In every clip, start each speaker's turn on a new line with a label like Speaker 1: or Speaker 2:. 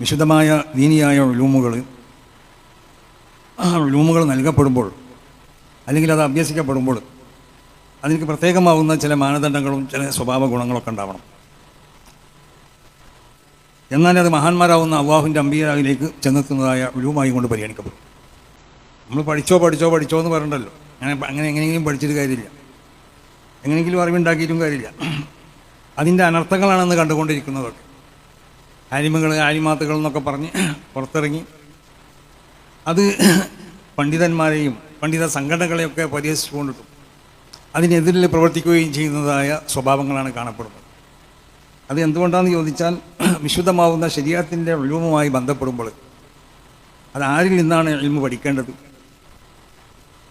Speaker 1: വിശുദ്ധമായ ദീനിയായ ലൂമുകൾ ലൂമുകൾ നൽകപ്പെടുമ്പോൾ അല്ലെങ്കിൽ അത് അഭ്യസിക്കപ്പെടുമ്പോൾ അതിന് പ്രത്യേകമാവുന്ന ചില മാനദണ്ഡങ്ങളും ചില സ്വഭാവ ഗുണങ്ങളൊക്കെ ഉണ്ടാവണം. എന്നാൽ അത് മഹാന്മാരാവുന്ന അള്ളാഹുവിന്റെ അമ്പിയാവിലേക്ക് ചെന്നെത്തുന്നതായ ഒഴിവുമായി കൊണ്ട് പരിഗണിക്കപ്പെടും. നമ്മൾ പഠിച്ചോ പഠിച്ചോ പഠിച്ചോ എന്ന് പറഞ്ഞല്ലോ അങ്ങനെ അങ്ങനെ എങ്ങനെയെങ്കിലും പഠിച്ചിട്ട് കാര്യമില്ല. എങ്ങനെയെങ്കിലും അറിവുണ്ടാക്കിയിട്ടും കാര്യമില്ല. അതിന്റെ അനർത്ഥങ്ങളാണെന്ന് കണ്ടുകൊണ്ടിരിക്കുന്നതൊക്കെ. ആലിമകൾ ആനിമാത്തുകൾ എന്നൊക്കെ പറഞ്ഞ് പുറത്തിറങ്ങി. അത് പണ്ഡിതന്മാരെയും പണ്ഡിത സംഘടനകളെയൊക്കെ പരിഹസിച്ചുകൊണ്ടിട്ടും. അതിനെതിരിൽ പ്രവർത്തിക്കുകയും ചെയ്യുന്നതായ സ്വഭാവങ്ങളാണ് കാണപ്പെടുന്നത്. അത് എന്തുകൊണ്ടാണെന്ന് ചോദിച്ചാൽ വിശുദ്ധമാവുന്ന ശരീരത്തിന്റെ ഒഴിവുമായി ബന്ധപ്പെടുമ്പോൾ അത് ആരിൽ നിന്നാണ് എൽമ പഠിക്കേണ്ടത്?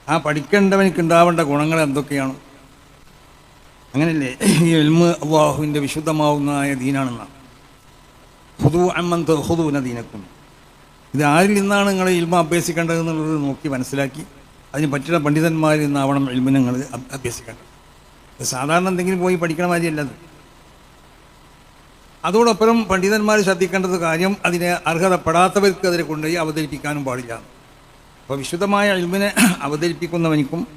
Speaker 1: ആ പഠിക്കേണ്ടവനിക്ക് ഉണ്ടാവേണ്ട ഗുണങ്ങൾ എന്തൊക്കെയാണ്? അങ്ങനെയല്ലേ ഈ എൽമ അള്ളാഹുവിന്റെ വിശുദ്ധമാവുന്നതായ ദീനാണെന്നാണ്. ഹുദു അമ്മന്ത് ഹുദു നദീനക്കും. ഇത് ആരിൽ നിന്നാണ് നിങ്ങൾ ഇൽമ അഭ്യസിക്കേണ്ടത് എന്നുള്ളത് നോക്കി മനസ്സിലാക്കി അതിന് പറ്റുന്ന പണ്ഡിതന്മാരിൽ നിന്നാവണം ഇൽമ നിങ്ങൾ അഭ്- അഭ്യസിക്കേണ്ടത്. സാധാരണ എന്തെങ്കിലും പോയി പഠിക്കണ മാതിരിയല്ല അത്. അതോടൊപ്പം പണ്ഡിതന്മാർ ശ്രദ്ധിക്കേണ്ടത് കാര്യം അതിനെ അർഹതപ്പെടാത്തവർക്ക് അതിനെ കൊണ്ടുപോയി അവതരിപ്പിക്കാനും പാടില്ല. അപ്പോൾ വിശുദ്ധമായ ഇൽമിനെ അവതരിപ്പിക്കുന്നവനിക്കും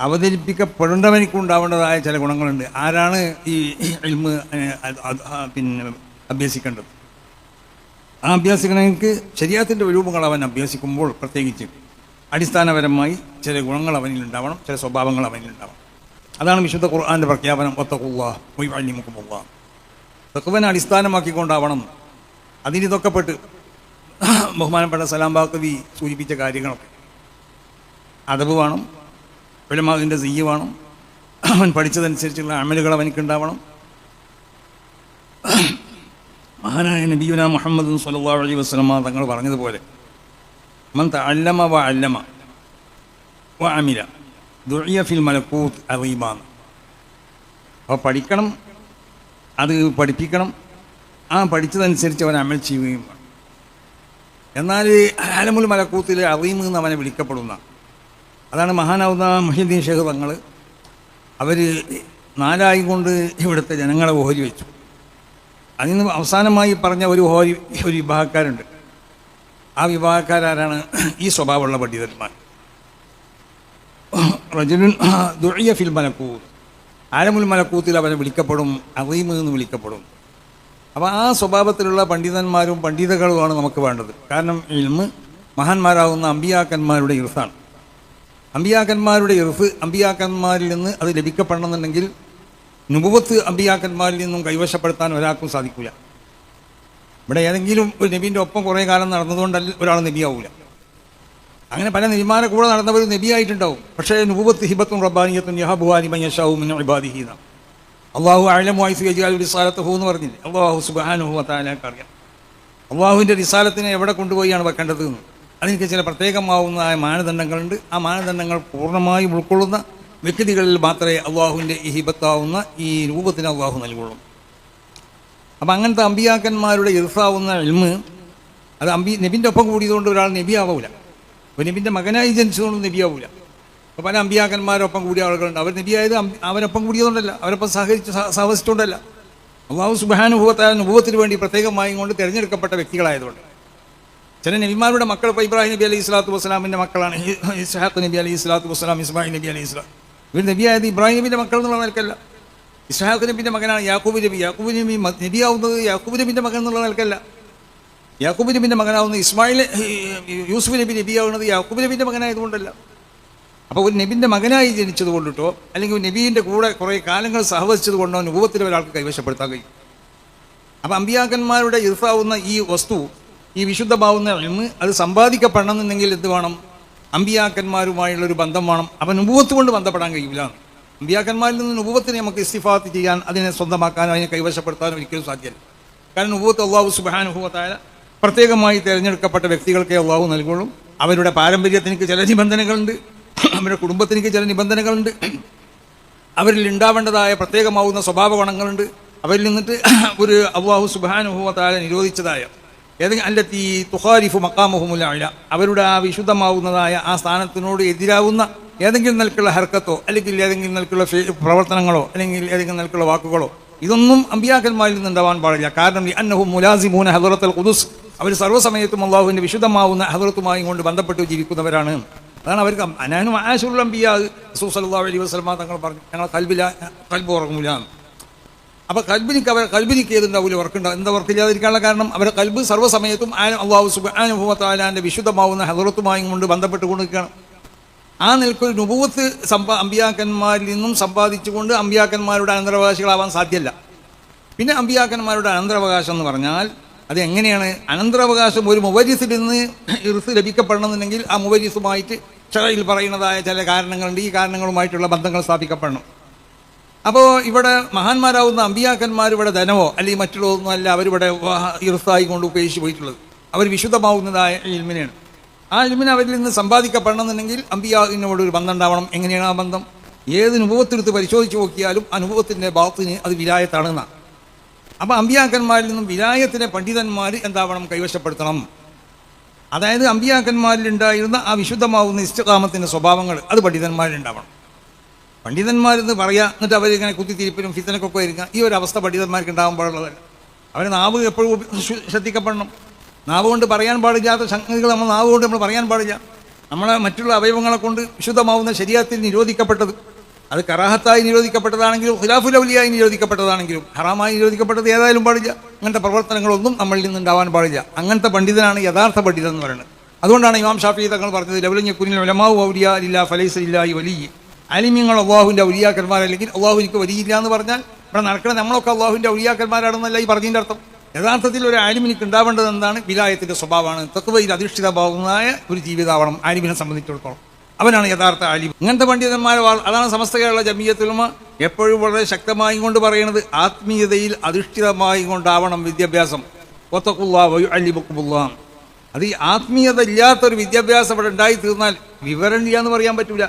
Speaker 1: അവതരിപ്പിക്കപ്പെടേണ്ടവനിക്കും ഉണ്ടാവേണ്ടതായ ചില ഗുണങ്ങളുണ്ട്. ആരാണ് ഈ ഇൽമ് പിന്നെ അഭ്യസിക്കേണ്ടത്? ആ അഭ്യാസിക്കണമെങ്കിൽ ശരീരത്തിന്റെ രൂപങ്ങൾ അവൻ അഭ്യസിക്കുമ്പോൾ പ്രത്യേകിച്ച് അടിസ്ഥാനപരമായി ചില ഗുണങ്ങൾ അവനിൽ ഉണ്ടാവണം ചില സ്വഭാവങ്ങൾ അവനിൽ ഉണ്ടാവണം. അതാണ് വിശുദ്ധ ഖുർആാന്റെ പ്രഖ്യാപനം ഒത്തക്കുള്ള മൊയ്വാലിമുക്കുമുള്ള തെക്കുവനെ അടിസ്ഥാനമാക്കിക്കൊണ്ടാവണം. അതിനിതൊക്കെ പെട്ട് ബഹുമാനപ്പെട്ട സലാം ബാക്കവി സൂചിപ്പിച്ച കാര്യങ്ങളൊക്കെ. അതവ് വേണം വിലമാവിന്റെ സീയ് വേണം അവൻ പഠിച്ചതനുസരിച്ചുള്ള അമലുകൾ അവനിക്കുണ്ടാവണം. മഹാനായ നബിയുന മുഹമ്മദ് സല്ലാ അലൈഹി വസ്ലമ തങ്ങൾ പറഞ്ഞതുപോലെ മൻ അല്ലമ വ അല്ലമ വ അമില ദുഇയ ഫിൽ മലക്കൂത്ത് അറീബാൻ അപ്പോൾ പഠിക്കണം അത് പഠിപ്പിക്കണം ആ പഠിച്ചതനുസരിച്ച് അവൻ അമൽ ചെയ്യുകയും എന്നാൽ ആലമുൽ മലക്കൂത്തിൽ അറീം എന്ന് അവനെ വിളിക്കപ്പെടുന്ന അതാണ് മഹാനാവുന്ന മഹിദ്ദീൻ ഷേഖ് തങ്ങൾ അവർ നാലായി കൊണ്ട് ഇവിടുത്തെ ജനങ്ങളെ ഓഹരി വെച്ചു. അതിന് അവസാനമായി പറഞ്ഞ ഒരു ഹോരി ഒരു വിഭാഗക്കാരുണ്ട് ആ വിഭാഗക്കാരാരാണ് ഈ സ്വഭാവമുള്ള പണ്ഡിതന്മാർ. റജുലുൻ ദുഴിയ ഫിൽ മലക്കൂത്ത്. ആഴമുൽ മലക്കൂത്തിൽ അവനെ വിളിക്കപ്പെടും അറീമ് എന്ന് വിളിക്കപ്പെടും. അപ്പോൾ ആ സ്വഭാവത്തിലുള്ള പണ്ഡിതന്മാരും പണ്ഡിതകളുമാണ് നമുക്ക് വേണ്ടത്. കാരണം ഇൽമ് മഹാന്മാരാകുന്ന അമ്പിയാക്കന്മാരുടെ ഇർഫാണ്. അമ്പിയാക്കന്മാരുടെ ഇർഫ് അമ്പിയാക്കന്മാരിൽ നിന്ന് അത് ലഭിക്കപ്പെടണമെന്നുണ്ടെങ്കിൽ നുപുവത്ത് അമ്പിയാക്കന്മാരിൽ നിന്നും കൈവശപ്പെടുത്താൻ ഒരാൾക്കും സാധിക്കില്ല ഇവിടെ ഏതെങ്കിലും ഒരു നബീന്റെ ഒപ്പം കുറേ കാലം നടന്നതുകൊണ്ടല്ല ഒരാൾ നബിയാവൂല. അങ്ങനെ പല നബിമാരെ കൂടെ നടന്നവർ നബിയായിട്ടുണ്ടാവും. പക്ഷേ നുപുവത്ത് ഹിബത്തും റബ്ബാനിയത്തും യഹബുഹാനി മയ്യഷാവും ഇബാദിഹീന അള്ളാഹു അഴലമായി ഒരു റിസാലത്ത് ഹൂ എന്ന് പറഞ്ഞില്ലേ? അള്ളാഹു സുബാനുഹു അറിയാം. അള്ളാഹുവിന്റെ റിസാലത്തിനെ എവിടെ കൊണ്ടുപോയിയാണ് വെക്കേണ്ടത് എന്ന്. അതിനൊക്കെ ചില പ്രത്യേകമാവുന്നതായ മാനദണ്ഡങ്ങളുണ്ട്. ആ മാനദണ്ഡങ്ങൾ പൂർണമായും ഉൾക്കൊള്ളുന്ന വ്യക്തികളിൽ മാത്രമേ അള്ളാഹുവിന്റെ ഈ ഹിബത്താവുന്ന ഈ രൂപത്തിന് അള്ളാഹു നൽകുള്ളൂ. അപ്പം അങ്ങനത്തെ അമ്പിയാക്കന്മാരുടെ ഇർസാവുന്ന ഇൽമ് അത് അമ്പി നബിന്റെ ഒപ്പം കൂടിയതുകൊണ്ട് ഒരാൾ നബിയാവൂല. അപ്പോൾ നബിന്റെ മകനായി ജനിച്ചതുകൊണ്ട് നബിയാവൂല. അപ്പോൾ പല അമ്പിയാക്കന്മാരൊപ്പം കൂടിയ ആളുകളുണ്ട്. അവർ നബിയായത് അവരൊപ്പം കൂടിയതുകൊണ്ടല്ല. അവരൊപ്പം സഹകരിച്ച് സഹസിച്ചുകൊണ്ടല്ല അള്ളാഹു സുബാനുഭവത്തായ അനുഭവത്തിന് വേണ്ടി പ്രത്യേകമായി കൊണ്ട് തിരഞ്ഞെടുക്കപ്പെട്ട വ്യക്തികളായതുകൊണ്ട്. ചില നബിമാരുടെ മക്കൾ ഇപ്പോൾ ഇബ്രാഹിം നബി അലൈഹി സ്വലാത്തു വസ്സലാമിന്റെ മക്കളാണ്. ഇസ്ഹാഖ് നബി അലൈഹി സ്വലാത്തു വസ്സലാം ഇസ്മായിൽ നബി അലൈഹി സ്വലാം ഇവർ നബിയായത് ഇബ്രാഹിം നബിന്റെ മക്കൾ എന്നുള്ള നിലക്കല്ല. ഇസ്ഹാഖ് നബിന്റെ മകനാണ് യാക്കൂബ് നബി. യാക്കൂബ് നബി നബിയാവുന്നത് യാക്കൂബ് നബിന്റെ മകൻ എന്നുള്ള നിലക്കല്ല. യാക്കൂബ് നബിന്റെ മകനാവുന്ന ഇസ്മായിൽ യൂസുഫ് നബി നബിയാവുന്നത് യാക്കൂബ് നബിന്റെ മകനായതുകൊണ്ടല്ല. അപ്പോൾ ഒരു നബിന്റെ മകനായി ജനിച്ചത് കൊണ്ടിട്ടോ അല്ലെങ്കിൽ ഒരു നബീന്റെ കൂടെ കുറേ കാലങ്ങൾ സഹവസിച്ചത് കൊണ്ടോ രൂപത്തിൽ ഒരാൾക്ക് കൈവശപ്പെടുത്താൻ കഴിയും. അപ്പം അമ്പിയാക്കന്മാരുടെ ഇർഫാവുന്ന ഈ വസ്തു ഈ വിശുദ്ധമാവുന്ന എന്ന് അത് സമ്പാദിക്കപ്പെടണമെന്നുണ്ടെങ്കിൽ എന്ത് വേണം? അമ്പിയാക്കന്മാരുമായുള്ളൊരു ബന്ധം വേണം. അവൻ നുപൂവത്ത് കൊണ്ട് ബന്ധപ്പെടാൻ കഴിയില്ല. അമ്പിയാക്കന്മാരിൽ നിന്ന് നുപൂവത്തിനെ നമുക്ക് ഇസ്തിഫാത്ത് ചെയ്യാൻ അതിനെ സ്വന്തമാക്കാനോ അതിനെ കൈവശപ്പെടുത്താനോ ഒരിക്കലും സാധ്യമല്ല. കാരണം നുപൂവത്ത് അള്ളാഹു സുബാനുഭവത്തായ പ്രത്യേകമായി തിരഞ്ഞെടുക്കപ്പെട്ട വ്യക്തികൾക്കേ അള്ളാഹു നൽകുള്ളൂ. അവരുടെ പാരമ്പര്യത്തിനക്ക് ചില നിബന്ധനകളുണ്ട്. അവരുടെ കുടുംബത്തിനക്ക് ചില നിബന്ധനകളുണ്ട്. അവരിൽ ഉണ്ടാവേണ്ടതായ പ്രത്യേകമാവുന്ന സ്വഭാവ ഗുണങ്ങളുണ്ട്. അവരിൽ നിന്നിട്ട് ഒരു അള്ളാഹു സുബാനുഭവത്തായ നിരോധിച്ചതായ ഏതെങ്കിലും അല്ലത്തി തുഹാരിഫു മക്കാമുഹുമുല്ല അവരുടെ ആ വിശുദ്ധമാവുന്നതായ ആ സ്ഥാനത്തിനോട് എതിരാവുന്ന ഏതെങ്കിലും നിലക്കുള്ള ഹർക്കത്തോ അല്ലെങ്കിൽ ഏതെങ്കിലും നിലക്കുള്ള പ്രവർത്തനങ്ങളോ അല്ലെങ്കിൽ ഏതെങ്കിലും നിലക്കുള്ള വാക്കുകളോ ഇതൊന്നും അമ്പിയാക്കന്മാരിൽ നിന്ന് ഉണ്ടാവാൻ പാടില്ല. കാരണം അന്നഹു മുലാസിമൂന ഹദറത്തൽ ഖുദുസ്. അവർ സർവസമയത്തും അള്ളാഹുവിന്റെ വിശുദ്ധമാവുന്ന ഹദറത്തുമായും കൊണ്ട് ബന്ധപ്പെട്ട് ജീവിക്കുന്നവരാണ്. അതാണ് അവർക്ക് അനാനും ആശുറംബിയ സൂസല്ലാ അലൈഹി വസ്ലമ തങ്ങൾ പറഞ്ഞു ഞങ്ങൾ കൽബില കൽബ് ഉറങ്ങൂല. അപ്പോൾ കൽബിനിക്ക് അവർ കൽബിനിക്ക് ഏതുണ്ടാവില്ല വർക്കുണ്ടാവും എന്താ വർക്കില്ലാതിരിക്കാനുള്ള കാരണം? അവരെ കൽബ് സർവസമയത്തും ആ- അള്ളാഹു സുബാനുഭവത്താലാന്റെ വിശുദ്ധമാവുന്ന ഹദറത്തുമായും കൊണ്ട് ബന്ധപ്പെട്ട് കൊണ്ടിരിക്കണം ആ നിൽക്കൊരു നുപൂവത്ത് സമ്പാ അമ്പിയാക്കന്മാരിൽ നിന്നും സമ്പാദിച്ചുകൊണ്ട് അമ്പിയാക്കന്മാരുടെ അനന്തരാവകാശികളാവാൻ സാധ്യമല്ല പിന്നെ അമ്പിയാക്കന്മാരുടെ അനന്തരാവകാശം എന്ന് പറഞ്ഞാൽ അത് എങ്ങനെയാണ് അനന്തരാവകാശം ഒരു മുവരിസിൽ നിന്ന് ഇറുസ് ലഭിക്കപ്പെടണമെന്നുണ്ടെങ്കിൽ ആ മുവരിസുമായിട്ട് ചിലയിൽ പറയുന്നതായ ചില കാരണങ്ങളുണ്ട്. ഈ കാരണങ്ങളുമായിട്ടുള്ള ബന്ധങ്ങൾ സ്ഥാപിക്കപ്പെടണം. അപ്പോൾ ഇവിടെ മഹാന്മാരാവുന്ന അമ്പിയാക്കന്മാർ ഇവിടെ ധനമോ അല്ലെങ്കിൽ മറ്റുള്ളതൊന്നും അല്ല അവരിവിടെ ഇറുസായി കൊണ്ട് ഉപയോഗിച്ച് പോയിട്ടുള്ളത്. അവർ വിശുദ്ധമാവുന്നതായ ഇൽമിനെയാണ് ആ ഇൽമിനെ അവരിൽ നിന്ന് സമ്പാദിക്കപ്പെടണമെന്നുണ്ടെങ്കിൽ അമ്പിയാവിനോട് ഒരു ബന്ധം ഉണ്ടാവണം. എങ്ങനെയാണ് ആ ബന്ധം? ഏത് അനുഭവത്തെടുത്ത് പരിശോധിച്ച് നോക്കിയാലും അനുഭവത്തിന്റെ ഭാഗത്തിന് അത് വിലായത്താണെന്നാണ്. അപ്പോൾ അമ്പിയാക്കന്മാരിൽ നിന്നും വിലായത്തിലെ പണ്ഡിതന്മാർ എന്താവണം? കൈവശപ്പെടുത്തണം. അതായത് അമ്പിയാക്കന്മാരിൽ ഉണ്ടായിരുന്ന ആ വിശുദ്ധമാവുന്ന ഇഷ്ടകാമത്തിന്റെ സ്വഭാവങ്ങൾ അത് പണ്ഡിതന്മാരിൽ ഉണ്ടാവണം. പണ്ഡിതന്മാരെന്ന് പറയാ എന്നിട്ട് അവരിങ്ങനെ കുത്തിത്തിരിപ്പിനും ഫിത്തനക്കൊക്കെ ഇരിക്കുക ഈ ഒരു അവസ്ഥ പണ്ഡിതന്മാർക്ക് ഉണ്ടാകാൻ പാടുള്ളതല്ല അവരെ നാവ് എപ്പോഴും ശ്രദ്ധിക്കപ്പെടണം. നാവ് കൊണ്ട് പറയാൻ പാടില്ലാത്ത സംഗതികൾ നമ്മൾ നാവ് കൊണ്ട് നമ്മൾ പറയാൻ പാടില്ല. നമ്മളെ മറ്റുള്ള അവയവങ്ങളെ കൊണ്ട് വിശുദ്ധമാവുന്ന ശരീരത്തിൽ നിരോധിക്കപ്പെട്ടത്. അത് കറാഹത്തായി നിരോധിക്കപ്പെട്ടതാണെങ്കിലും ഖിലാഫുലൗലിയായി നിരോധിക്കപ്പെട്ടതാണെങ്കിലും ഹറാമായി നിരോധിക്കപ്പെട്ടത് ഏതായാലും പാടില്ല. അങ്ങനത്തെ പ്രവർത്തനങ്ങളൊന്നും നമ്മളിൽ നിന്ന് ഉണ്ടാവാൻ പാടില്ല. അങ്ങനത്തെ പണ്ഡിതനാണ് യഥാർത്ഥ പണ്ഡിതൻ എന്ന് പറയുന്നത്. അതുകൊണ്ടാണ് ഇമാം ഷാഫി തങ്ങൾ പറഞ്ഞത് ലവലഞ്ഞ കുനിൽ ഉലമാവ് ഔലിയ ഇല്ല ഫലൈസ് ഇല്ലായി വലിയ. അലിമ്യങ്ങൾ അള്ളാഹുവിന്റെ ഔലിയാക്കന്മാരല്ലെങ്കിൽ അള്ളാഹു എനിക്ക് വരിയില്ല എന്ന് പറഞ്ഞാൽ ഇവിടെ നടക്കുന്ന നമ്മളൊക്കെ അള്ളാഹുവിന്റെ ഔലിയാക്കന്മാരാണെന്നല്ല ഈ പറഞ്ഞതിന്റെ അർത്ഥം യഥാർത്ഥത്തിൽ ഒരു ആലിമിനിക്ക് ഉണ്ടാവേണ്ടത് എന്താണ്? വിലായത്തിന്റെ സ്വഭാവമാണ്. തത്വയിൽ അധിഷ്ഠിതമാവുന്നതായ ഒരു ജീവിതമാവണം ആലിമിനെ സംബന്ധിച്ചിടത്തോളം. അവനാണ് യഥാർത്ഥ ആലിം. ഇങ്ങനത്തെ പണ്ഡിതന്മാർ അതാണ് സമസ്ത കേരള ജമീയത്തിലും എപ്പോഴും വളരെ ശക്തമായി കൊണ്ട് പറയുന്നത് ആത്മീയതയിൽ അധിഷ്ഠിതമായി കൊണ്ടാവണം വിദ്യാഭ്യാസം. അത് ഈ ആത്മീയത ഇല്ലാത്തൊരു വിദ്യാഭ്യാസം ഇവിടെ ഉണ്ടായി തീർന്നാൽ വിവരം ഇല്ലാന്ന് പറയാൻ പറ്റൂല.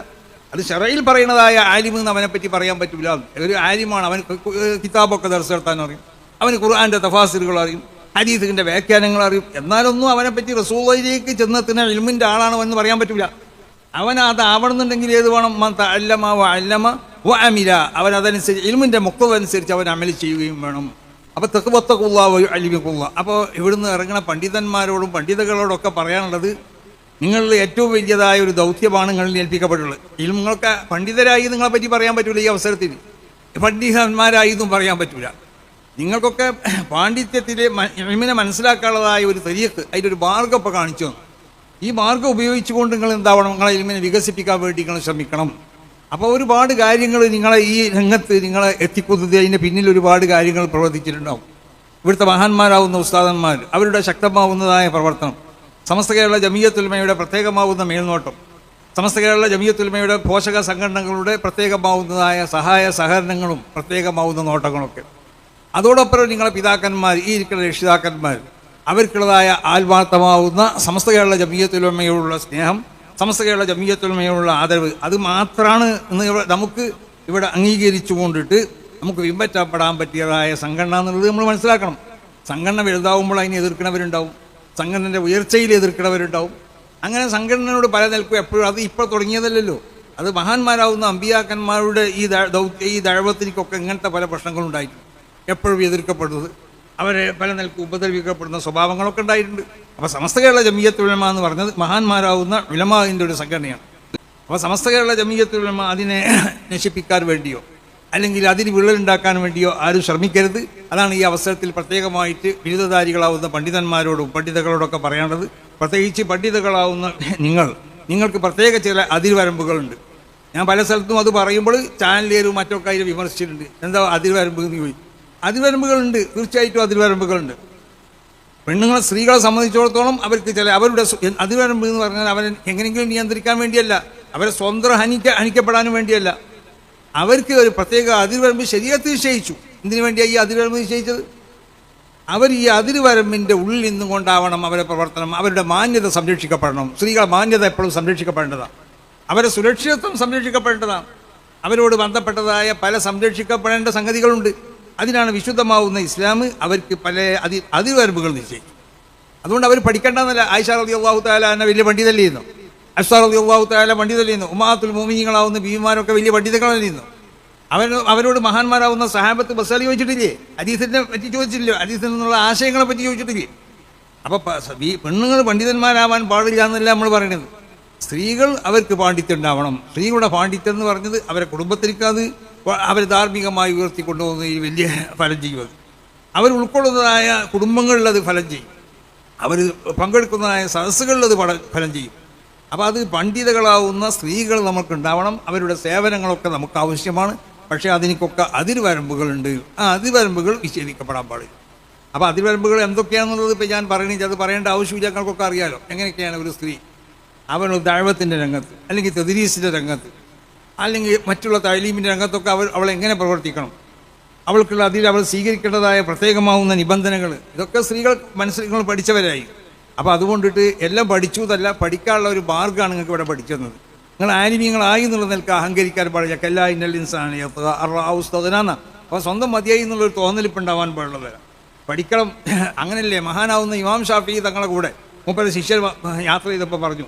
Speaker 1: അത് ഷെറയിൽ പറയുന്നതായ ആലിം എന്ന് അവനെ പറ്റി പറയാൻ പറ്റില്ല. ഒരു ആലിമാണ് അവൻ കിതാബൊക്കെ ദർശനത്താൻ അറിയും. അവന് ഖുർആന്റെ തഫാസിലുകൾ അറിയും. ഹരീസിന്റെ വ്യാഖ്യാനങ്ങൾ അറിയും. എന്നാലൊന്നും അവനെ പറ്റി റസൂലയിലേക്ക് ചെന്നെത്തുന്ന ഇൽമിന്റെ ആളാണോ എന്ന് പറയാൻ പറ്റില്ല അവൻ അത് ആവണമെന്നുണ്ടെങ്കിൽ ഏത് വേണം? അല്ലമ വ അല്ലമ വ അമില. അവൻ അതനുസരിച്ച് ഇൽമിന്റെ മുക്തത അനുസരിച്ച് അവൻ അമൽ ചെയ്യുകയും വേണം. അപ്പോൾ തെക്കുവത്തക്കുള്ള അലിമിക്കുള്ള അപ്പോൾ ഇവിടുന്ന് ഇറങ്ങുന്ന പണ്ഡിതന്മാരോടും പണ്ഡിതകളോടൊക്കെ പറയാനുള്ളത് നിങ്ങളിൽ ഏറ്റവും വലിയതായ ഒരു ദൗത്യമാണ് നിങ്ങളിൽ ഏൽപ്പിക്കപ്പെട്ടുള്ളത് ഇതിൽ നിങ്ങൾക്ക് പണ്ഡിതരായി നിങ്ങളെ പറ്റി പറയാൻ പറ്റില്ല ഈ അവസരത്തിൽ പണ്ഡിതന്മാരായി എന്നും പറയാൻ പറ്റില്ല നിങ്ങൾക്കൊക്കെ പാണ്ഡിത്യത്തിലെ ഇൽമിനെ മനസ്സിലാക്കാനുള്ളതായ ഒരു തെരിയക്ക് അതിന്റെ ഒരു മാർഗം ഇപ്പോൾ കാണിച്ചു ഈ മാർഗം ഉപയോഗിച്ചുകൊണ്ട് നിങ്ങൾ എന്താവണം? നിങ്ങളെ ഇൽമിനെ വികസിപ്പിക്കാൻ വേണ്ടി നിങ്ങൾ ശ്രമിക്കണം. അപ്പോൾ ഒരുപാട് കാര്യങ്ങൾ നിങ്ങളെ ഈ രംഗത്ത് നിങ്ങളെ എത്തിക്കുന്നത് അതിന്റെ പിന്നിൽ ഒരുപാട് കാര്യങ്ങൾ പ്രവർത്തിച്ചിട്ടുണ്ടാവും. ഇവിടുത്തെ മഹാന്മാരാവുന്ന ഉസ്താദന്മാർ അവരുടെ ശക്തമാവുന്നതായ പ്രവർത്തനം. സമസ്ത കേരള ജമീയത്തുൽമയുടെ പ്രത്യേകമാവുന്ന മേൽനോട്ടം സമസ്ത കേരള ജമീയത്തുൽമയുടെ പോഷക സംഘടനകളുടെ പ്രത്യേകമാവുന്നതായ സഹായ സഹകരണങ്ങളും പ്രത്യേകമാവുന്ന നോട്ടങ്ങളൊക്കെ. അതോടൊപ്പം നിങ്ങളുടെ പിതാക്കന്മാർ ഈ ഇരിക്കുന്ന രക്ഷിതാക്കന്മാർ അവർക്കുള്ളതായ ആത്മാർത്ഥമാവുന്ന സമസ്ത കേരള ജമീയത്തുൽമയോടുള്ള സ്നേഹം സമസ്ത കേരള ജമീയത്തുൽമയോടുള്ള ആദരവ് അത് മാത്രമാണ് ഇന്ന് നമുക്ക് ഇവിടെ അംഗീകരിച്ചു കൊണ്ടിട്ട് നമുക്ക് പിൻപറ്റപ്പെടാൻ പറ്റിയതായ സംഘടന എന്നുള്ളത് നമ്മൾ മനസ്സിലാക്കണം. സംഘടന വലുതാവുമ്പോൾ അതിനെ എതിർക്കുന്നവരുണ്ടാവും. സംഘടനയുടെ ഉയർച്ചയിൽ എതിർക്കുന്നവരുണ്ടാവും അങ്ങനെ സംഘടനയോട് പല നിൽക്കും എപ്പോഴും അത് ഇപ്പോൾ തുടങ്ങിയതല്ലല്ലോ. അത് മഹാന്മാരാവുന്ന അമ്പിയാക്കന്മാരുടെ ഈ ദൗത്യ ഈ ദഴവത്തിനൊക്കെ ഇങ്ങനത്തെ പല പ്രശ്നങ്ങളുണ്ടായിട്ടുണ്ട്. എപ്പോഴും എതിർക്കപ്പെടുന്നത്. അവരെ പല നിലയ്ക്ക് ഉപദ്രവിക്കപ്പെടുന്ന സ്വഭാവങ്ങളൊക്കെ ഉണ്ടായിട്ടുണ്ട്. അപ്പോൾ സമസ്ത കേരള ജമീയത്ത് ഉലമ എന്ന് പറഞ്ഞത് മഹാന്മാരാവുന്ന ഉലമാവിന്റെ ഒരു സംഘടനയാണ്. അപ്പോൾ സമസ്ത കേരള ജമീയത്ത് ഉലമ അതിനെ നശിപ്പിക്കാൻ വേണ്ടിയോ? അല്ലെങ്കിൽ അതിന് വിള്ളലുണ്ടാക്കാൻ വേണ്ടിയോ ആരും ശ്രമിക്കരുത്. അതാണ് ഈ അവസരത്തിൽ പ്രത്യേകമായിട്ട് ബിരുദധാരികളാവുന്ന പണ്ഡിതന്മാരോടും പണ്ഡിതകളോടൊക്കെ പറയേണ്ടത് പ്രത്യേകിച്ച് പണ്ഡിതകളാവുന്ന നിങ്ങൾ. നിങ്ങൾക്ക് പ്രത്യേക ചില അതിർവരമ്പുകളുണ്ട്. ഞാൻ പല സ്ഥലത്തും അത് പറയുമ്പോൾ ചാനലേരും മറ്റൊക്കെ അതിൽ വിമർശിച്ചിട്ടുണ്ട്. എന്താ അതിർവരമ്പ് എന്ന് ചോദിച്ചു അതിർവരമ്പുകളുണ്ട്. തീർച്ചയായിട്ടും അതിർവരമ്പുകളുണ്ട്. പെണ്ണുങ്ങളെ സ്ത്രീകളെ സംബന്ധിച്ചിടത്തോളം അവർക്ക് ചില അവരുടെ അതിർവരമ്പ് എന്ന് പറഞ്ഞാൽ അവരെ എങ്ങനെയെങ്കിലും നിയന്ത്രിക്കാൻ വേണ്ടിയല്ല. അവരെ സ്വന്തം ഹനിക്ക ഹനിക്കപ്പെടാനും വേണ്ടിയല്ല. അവർക്ക് ഒരു പ്രത്യേക അതിർവരമ്പ് ശരീരത്തിൽ നിശ്ചയിച്ചു. എന്തിനു വേണ്ടിയാണ് ഈ അതിർവരമ്പ് നിശ്ചയിച്ചത്? അവർ ഈ അതിർവരമ്പിന്റെ ഉള്ളിൽ നിന്നും കൊണ്ടാവണം അവരുടെ പ്രവർത്തനം അവരുടെ മാന്യത സംരക്ഷിക്കപ്പെടണം. സ്ത്രീകളുടെ മാന്യത എപ്പോഴും സംരക്ഷിക്കപ്പെടേണ്ടതാണ് അവരുടെ സുരക്ഷിതത്വം സംരക്ഷിക്കപ്പെടേണ്ടതാണ് അവരോട് ബന്ധപ്പെട്ടതായ പല സംരക്ഷിക്കപ്പെടേണ്ട സംഗതികളുണ്ട്. അതിനാണ് വിശുദ്ധമാവുന്ന ഇസ്ലാം അവർക്ക് പല അതി അതിർവരമ്പുകൾ നിശ്ചയിച്ചു അതുകൊണ്ട് അവർ പഠിക്കേണ്ടെന്നല്ല ആയിഷ റബി അള്ളാഹു താലാന വലിയ പണ്ഡിതല്ലേ ചെയ്യുന്നു അഷ്ഫാർ റബി അള്ളാഹു താല പണ്ഡിതല്ലേ ചെയ്യുന്നു ഉമാത്തുൽ മോമിനികളാവുന്ന ബീവിമാരൊക്കെ വലിയ പണ്ഡിതകളായിരുന്നു അവർ അവരോട് മഹാന്മാരാവുന്ന സഹാബത്ത് ബസാലി ചോദിച്ചിട്ടില്ലേ? അദീസിനെ പറ്റി ചോദിച്ചില്ലല്ലോ അദീസിൽ നിന്നുള്ള ആശയങ്ങളെ പറ്റി ചോദിച്ചിട്ടില്ലേ? അപ്പോൾ പെണ്ണുങ്ങൾ പണ്ഡിതന്മാരാവാൻ പാടില്ല എന്നല്ല നമ്മൾ പറയുന്നത്. സ്ത്രീകൾ അവർക്ക് പാണ്ഡിത്യം ഉണ്ടാവണം. സ്ത്രീകളുടെ പാണ്ഡിത്യം എന്ന് പറഞ്ഞത് അവരെ കുടുംബത്തിലേക്ക് അവരെ ധാർമ്മികമായി ഉയർത്തിക്കൊണ്ടുപോകുന്ന ഈ വലിയ ഫലം ചെയ്യുന്നത് അവർ ഉൾക്കൊള്ളുന്നതായ കുടുംബങ്ങളിലത് ഫലം ചെയ്യും. അവർ പങ്കെടുക്കുന്നതായ സദസ്സുകളിലത് ഫലം ചെയ്യും. അപ്പോൾ അത് പണ്ഡിതകളാവുന്ന സ്ത്രീകൾ നമുക്കുണ്ടാവണം അവരുടെ സേവനങ്ങളൊക്കെ നമുക്ക് ആവശ്യമാണ് പക്ഷേ അതിനൊക്കെ അതിർവരമ്പുകളുണ്ട് ആ അതിർവരമ്പുകൾ വിച്ഛേദിക്കപ്പെടാൻ പാടില്ല. അപ്പോൾ അതിർവരമ്പുകൾ എന്തൊക്കെയാണെന്നുള്ളത് ഇപ്പോൾ ഞാൻ പറയണില്ല. അത് പറയേണ്ട ആവശ്യമില്ല ഞങ്ങൾക്കൊക്കെ അറിയാലോ. എങ്ങനെയൊക്കെയാണ് ഒരു സ്ത്രീ? അവൻ ദൈവത്തിന്റെ രംഗത്ത് അല്ലെങ്കിൽ തെതിരീസിന്റെ രംഗത്ത് അല്ലെങ്കിൽ മറ്റുള്ള തൈലീമിന്റെ രംഗത്തൊക്കെ അവൾ അവൾ എങ്ങനെ പ്രവർത്തിക്കണം? അവൾക്കുള്ള അതിൽ അവൾ സ്വീകരിക്കേണ്ടതായ പ്രത്യേകമാവുന്ന നിബന്ധനകൾ ഇതൊക്കെ സ്ത്രീകൾ മനസ്സിൽ പഠിച്ചവരായി. അപ്പോൾ അതുകൊണ്ടിട്ട് എല്ലാം പഠിച്ചു എന്നല്ല പഠിക്കാനുള്ള ഒരു മാർഗമാണ് നിങ്ങൾക്ക് ഇവിടെ പഠിച്ചത് നിങ്ങൾ ആനിമീങ്ങളായി എന്നുള്ള നിൽക്ക് അഹങ്കരിക്കാൻ പാടില്ല. കല്ലാ ഇന്നൽ ഇൻസാണ് അവസ്ഥനാന്ന അപ്പോൾ സ്വന്തം മതിയായി എന്നുള്ളൊരു തോന്നലിപ്പ് ഉണ്ടാവാൻ പാടുള്ളതല്ല പഠിക്കണം. അങ്ങനല്ലേ മഹാനാവുന്ന ഇമാം ഷാഫി തങ്ങളെ കൂടെ മുപ്പത് ശിഷ്യർ യാത്ര ചെയ്തപ്പോൾ പറഞ്ഞു.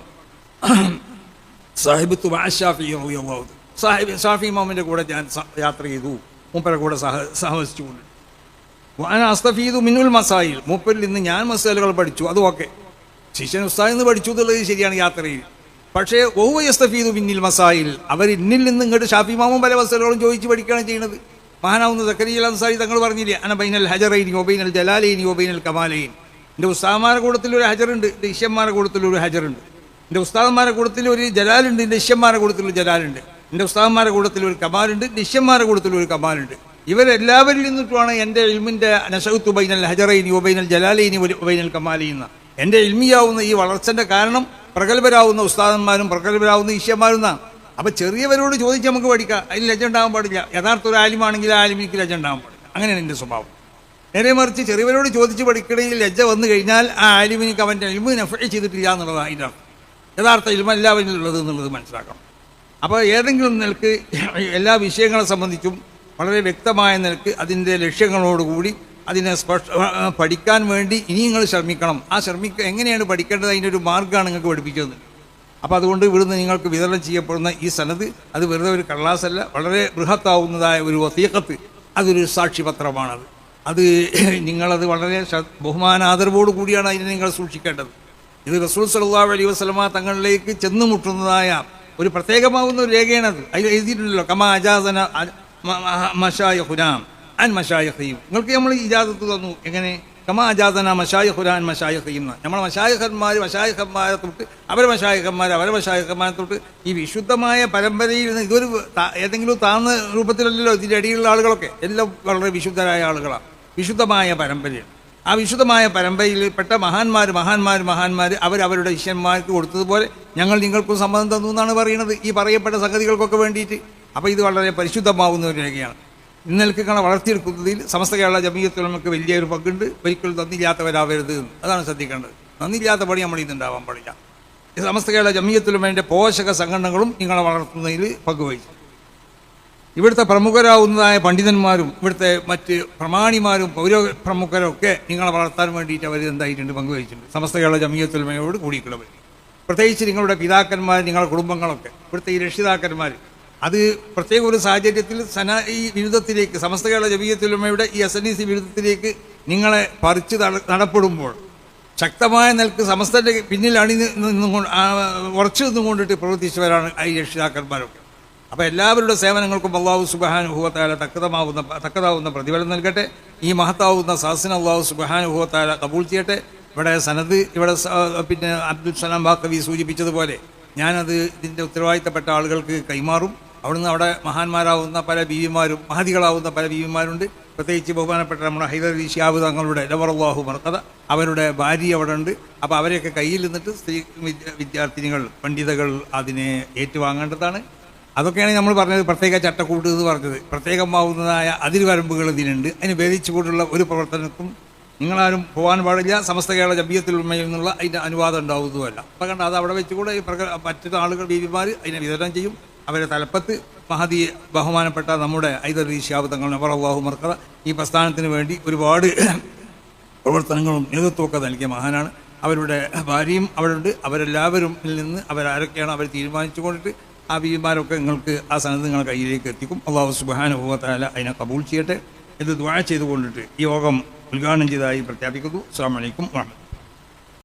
Speaker 1: സാഹിബ് ഷാഫി റളിയല്ലാഹു അൻഹു. സാഹിബ് ഷാഫി ഇമാമിന്റെ കൂടെ ഞാൻ യാത്ര ചെയ്തു. മുപ്പരെ കൂടെ സഹ സഹവസിച്ചുകൊണ്ട്. ഞാൻ അസ്തഫീദു മിന്നുൽ മസായിൽ. മൂപ്പരിൽ നിന്ന് ഞാൻ മസാലകൾ പഠിച്ചു അതും ഓക്കെ ശിഷ്യൻ ഉസ്താദിൽ നിന്ന് പഠിച്ചു എന്നുള്ളത് ശരിയാണ് യാത്രയിൽ. പക്ഷേ ഓവ യസ്തഫീദു മിന്നിൽ മസായിൽ. അവർ ഇന്നിൽ നിന്ന് ഇങ്ങോട്ട് ഷാഫി മാമും പല മസാലകളും ചോദിച്ച് പഠിക്കുകയാണ് ചെയ്യുന്നത്. മഹാനാവുന്ന സക്കരിയ അൻസാരി തങ്ങൾ പറഞ്ഞില്ലേ അന ബൈനൽ ഹജറൈനി ഒബൈനൽ ജലാലൈനി ഒബൈനൽ കമാലൈൻ. എന്റെ ഉസ്താദന്മാരുടെ കൂട്ടത്തിൽ ഒരു ഹജറുണ്ട് എന്റെ ഇഷ്യന്മാരുടെ കൂട്ടത്തിൽ ഒരു ഹജറുണ്ട്. എന്റെ ഉസ്താദന്മാരുടെ കൂട്ടത്തിൽ ഒരു ജലാലുണ്ട് എന്റെ ഇഷ്യന്മാരുടെ കൂട്ടത്തിൽ ഒരു ജലാലുണ്ട്. എന്റെ ഉസ്താദന്മാരുടെ കൂട്ടത്തിൽ ഒരു കമാലുണ്ട് എന്റെ ഇഷ്യന്മാരുടെ കൂട്ടത്തിൽ ഒരു കമാലുണ്ട്. ഇവരെല്ലാവരിൽ നിന്നിട്ടുമാണ് എന്റെ ഇൽമിന്റെ നഷൗത്തു ബൈനൽ ഹജറൈനി ഒബൈനൽ ജലാലൈനി ഒബൈനൽ കമാലൈന്ന എന്റെ ഇൽമിയാവുന്ന ഈ വളർച്ചന്റെ കാരണം പ്രഗത്ഭരാവുന്ന ഉസ്താദന്മാരും പ്രഗത്ഭരാവുന്ന ഈശ്യന്മാരും എന്നാണ്. അപ്പോൾ ചെറിയവരോട് ചോദിച്ച് നമുക്ക് പഠിക്കാം. അതിൽ ലജ്ജ പാടില്ല. യഥാർത്ഥ ഒരു ആലിമാണെങ്കിൽ ആ ആലിമിക്ക് ലജ്ജ പാടില്ല. അങ്ങനെയാണ് എന്റെ സ്വഭാവം. നേരെ മറിച്ച് ചെറിയവരോട് ചോദിച്ച് പഠിക്കണമെങ്കിൽ ലജ്ജ വന്നു കഴിഞ്ഞാൽ ആ ആലിമിനിക്ക് അവന്റെ ഇൽമു നഫ ചെയ്തിട്ടില്ല എന്നുള്ളതാണ് അതിന്റെ യഥാർത്ഥ ഇൽമ എല്ലാവരിലുള്ളത് എന്നുള്ളത് മനസ്സിലാക്കണം. അപ്പോൾ ഏതെങ്കിലും നിലയ്ക്ക് എല്ലാ വിഷയങ്ങളെ സംബന്ധിച്ചും വളരെ വ്യക്തമായ നിലയ്ക്ക് അതിന്റെ ലക്ഷ്യങ്ങളോടുകൂടി അതിനെ സ്പഷ്ട പഠിക്കാൻ വേണ്ടി ഇനി നിങ്ങൾ ശ്രമിക്കണം. ആ ശ്രമിക്ക എങ്ങനെയാണ് പഠിക്കേണ്ടത്? അതിന്റെ ഒരു മാർഗമാണ് നിങ്ങൾക്ക് പഠിപ്പിച്ചത്. അപ്പോൾ അതുകൊണ്ട് ഇവിടുന്ന് നിങ്ങൾക്ക് വിതരണം ചെയ്യപ്പെടുന്ന ഈ സനത് അത് വെറുതെ ഒരു കള്ളാസല്ല വളരെ ബൃഹത്താവുന്നതായ ഒരു വസീഖത്ത് അതൊരു സാക്ഷിപത്രമാണ് അത് നിങ്ങളത് വളരെ ബഹുമാന ബഹുമാനാദരവോടു കൂടിയാണ് അതിനെ നിങ്ങൾ സൂക്ഷിക്കേണ്ടത്. ഇത് റസൂൽ സല്ലല്ലാഹു അലൈഹി വസ്ലമ തങ്ങളിലേക്ക് ചെന്ന് മുട്ടുന്നതായ ഒരു പ്രത്യേകമാവുന്ന ഒരു രേഖയാണത്. അതിൽ എഴുതിയിട്ടുണ്ടല്ലോ കമാ അജാസന മഷായ ഹുനാം അൻ മഷായ ഹയും നിങ്ങൾക്ക് നമ്മൾ ഇജാസത്ത് തന്നു. എങ്ങനെ? കമാ അജാസന മഷായ ഹുരാൻ മഷായ ഹയും നമ്മളെ മഷായഹന്മാർ മഷായഹന്മാരെ തൊട്ട് അവരെ മഷായഹന്മാർ അവരെ മഷായഹന്മാരെ തൊട്ട് ഈ വിശുദ്ധമായ പരമ്പരയിൽ നിന്ന് ഇതൊരു ഏതെങ്കിലും താഴ്ന്ന രൂപത്തിലല്ലല്ലോ ഇതിന്റെ അടിയിലുള്ള ആളുകളൊക്കെ. എല്ലാം വളരെ വിശുദ്ധരായ ആളുകളാണ് വിശുദ്ധമായ പരമ്പരയാണ് ആ വിശുദ്ധമായ പരമ്പരയിൽ പെട്ട മഹാന്മാർ മഹാന്മാർ മഹാന്മാർ അവരുടെ ശിഷ്യന്മാർക്ക് കൊടുത്തതുപോലെ ഞങ്ങൾ നിങ്ങൾക്കും സമ്മതം തന്നു എന്നാണ് പറയുന്നത്. ഈ പറയപ്പെട്ട സംഗതികൾക്കൊക്കെ വേണ്ടിയിട്ട്. അപ്പോൾ ഇത് വളരെ പരിശുദ്ധമാവുന്ന ഒരു രേഖയാണ്. ഇന്നലേക്ക് വളർത്തിയെടുക്കുന്നതിൽ സമസ്ത കേരള ജമീയത്തിൽ നമുക്ക് വലിയൊരു പങ്കുണ്ട്. ഒരിക്കലും നന്ദിയില്ലാത്തവരാവരുത് എന്ന്. അതാണ് ശ്രദ്ധിക്കേണ്ടത്. നന്ദിയില്ലാത്ത പണി നമ്മൾ ഇന്നുണ്ടാവാൻ പാടില്ല. സമസ്ത കേരള ജമീയത്തിലും വേണ്ട പോഷക സംഘടനകളും നിങ്ങളെ വളർത്തുന്നതിൽ പങ്കുവഹിച്ചു. ഇവിടുത്തെ പ്രമുഖരാവുന്നതായ പണ്ഡിതന്മാരും ഇവിടുത്തെ മറ്റ് പ്രമാണിമാരും പൗര പ്രമുഖരൊക്കെ നിങ്ങളെ വളർത്താൻ വേണ്ടിയിട്ട് അവർ എന്തായിട്ടുണ്ട്? പങ്കുവഹിച്ചിട്ടുണ്ട്. സമസ്ത കേരള ജമീയത്തുലമയോട് കൂടിയിട്ടുള്ളവർ പ്രത്യേകിച്ച് നിങ്ങളുടെ പിതാക്കന്മാർ നിങ്ങളുടെ കുടുംബങ്ങളൊക്കെ. ഇവിടുത്തെ ഈ രക്ഷിതാക്കന്മാർ അത് പ്രത്യേക ഒരു സാഹചര്യത്തിൽ സന ഈ വിരുദ്ധത്തിലേക്ക് സമസ്ത കേരള ജവീയത്തിലുമയുടെ ഈ എസ് എൻ ഇ സി ബിരുദത്തിലേക്ക് നിങ്ങളെ പറിച്ച് നട- നടപ്പെടുമ്പോൾ ശക്തമായ നിലയ്ക്ക് സമസ്തന്റെ പിന്നിൽ അണി നിന്നുകൊണ്ട് ഉറച്ചു നിന്നുകൊണ്ടിട്ട് പ്രവർത്തിച്ചവരാണ് ഈ രക്ഷിതാക്കന്മാരൊക്കെ. അപ്പോൾ എല്ലാവരുടെ സേവനങ്ങൾക്കും അള്ളാഹു സുബഹാനുഭവത്താല തക്കതമാവുന്ന തക്കതാവുന്ന പ്രതിഫലം നൽകട്ടെ. ഈ മഹത്താവുന്ന സാസിന് അള്ളാഹു സുബഹാനുഭവത്താല കബൂൾ ചെയ്യട്ടെ. ഇവിടെ സനദ് ഇവിടെ പിന്നെ അബ്ദുൽ സലാം ബാക്കവി സൂചിപ്പിച്ചതുപോലെ ഞാനത് ഇതിന്റെ ഉത്തരവാദിത്തപ്പെട്ട ആളുകൾക്ക് കൈമാറും. അവിടുന്ന് അവിടെ മഹാന്മാരാവുന്ന പല ബീവിമാരും മഹതികളാവുന്ന പല ബീവിമാരുണ്ട്. പ്രത്യേകിച്ച് ബഹുമാനപ്പെട്ട നമ്മുടെ ഹൈദരലി ഷിയാബ് തങ്ങളുടെ ലവറല്ലാഹു മർക്കത അവരുടെ ഭാര്യ അവിടെ ഉണ്ട്. അപ്പോൾ അവരെയൊക്കെ കയ്യിൽ നിന്നിട്ട് സ്ത്രീ വിദ്യ- വിദ്യാർത്ഥിനികൾ പണ്ഡിതകൾ അതിനെ ഏറ്റുവാങ്ങേണ്ടതാണ്. അതൊക്കെയാണ് നമ്മൾ പറഞ്ഞത് പ്രത്യേക ചട്ടക്കൂട്ട് എന്ന് പറഞ്ഞത്. പ്രത്യേകമാവുന്നതായ അതിരുവരമ്പുകൾ ഇതിനുണ്ട്. അതിന് ഭേദിച്ചുകൊണ്ടുള്ള ഒരു പ്രവർത്തനത്തിനും നിങ്ങളാരും പോകാൻ പാടില്ല. സമസ്ത കേരള ജബിയത്തിൽ ഉണ്മയിൽ നിന്നുള്ള അതിന്റെ അനുവാദം ഉണ്ടാവുന്നതുമല്ല. അപ്പം കണ്ട അത് അവിടെ വെച്ചുകൂടെ മറ്റു ആളുകൾ ബീവിമാർ അതിനെ വിതരണം ചെയ്യും. അവരെ തലപ്പത്ത് മഹതി ബഹുമാനപ്പെട്ട നമ്മുടെ തങ്ങൾ നബർ അള്ളാഹു മർക്കത ഈ പ്രസ്ഥാനത്തിന് വേണ്ടി ഒരുപാട് പ്രവർത്തനങ്ങളും നേതൃത്വമൊക്കെ നൽകിയ മഹാനാണ്. അവരുടെ ഭാര്യയും അവരുണ്ട് അവരെല്ലാവരും നിന്ന് അവരാരൊക്കെയാണ് അവർ തീരുമാനിച്ചു കൊണ്ടിട്ട് ആ വീമാരൊക്കെ നിങ്ങൾക്ക് ആ സന്നദ്ധ നിങ്ങളുടെ കയ്യിലേക്ക് എത്തിക്കും. അള്ളാഹു സുബാനുഭവത്താല അതിനെ കബൂൾ ചെയ്യട്ടെ ഇത് ദ്വാ ചെയ്തുകൊണ്ടിട്ട് യോഗം ഉദ്ഘാടനം ചെയ്തതായി പ്രഖ്യാപിക്കുന്നു. അസ്സാം വലൈക്കും വാഹമത്ത്